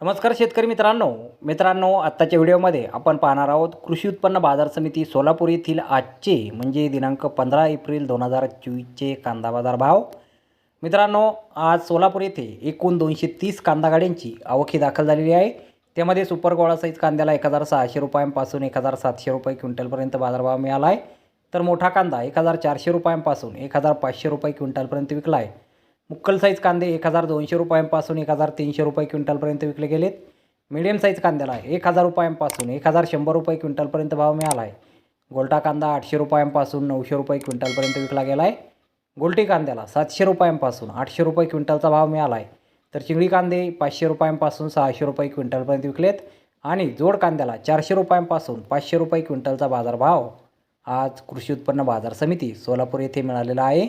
नमस्कार शेतकरी मित्रांनो. मित्रांनो आत्ताच्या व्हिडिओमध्ये आपण पाहणार आहोत कृषी उत्पन्न बाजार समिती सोलापूर येथील आजचे म्हणजे दिनांक पंधरा एप्रिल दोन हजार चोवीसचे कांदा बाजार भाव. मित्रांनो आज सोलापूर येथे एकूण दोनशे तीस कांदा गाड्यांची आवकी दाखल झालेली आहे. त्यामध्ये सुपर गोळा साईज कांद्याला एक हजार सहाशे रुपयांपासून एक हजार सातशे रुपये क्विंटलपर्यंत बाजारभाव मिळाला आहे. तर मोठा कांदा एक हजार चारशे रुपयांपासून एक हजार पाचशे रुपये क्विंटलपर्यंत विकला आहे. मुक्कल साईज कांदे एक हजार दोनशे रुपयांपासून एक हजार तीनशे रुपये क्विंटलपर्यंत विकले गेलेत. मिडियम साईज कांद्याला एक हजार रुपयांपासून एक हजार शंभर रुपये क्विंटलपर्यंत भाव मिळाला आहे. गोल्टा कांदा आठशे रुपयांपासून नऊशे रुपये क्विंटलपर्यंत विकला गेला आहे. गोल्टी कांद्याला सातशे रुपयांपासून आठशे रुपये क्विंटलचा भाव मिळाला आहे. तर चिंगडी कांदे पाचशे रुपयांपासून सहाशे रुपये क्विंटलपर्यंत विकलेत आणि जोड कांद्याला चारशे रुपयांपासून पाचशे रुपये क्विंटलचा बाजारभाव आज कृषी उत्पन्न बाजार समिती सोलापूर येथे मिळालेला आहे.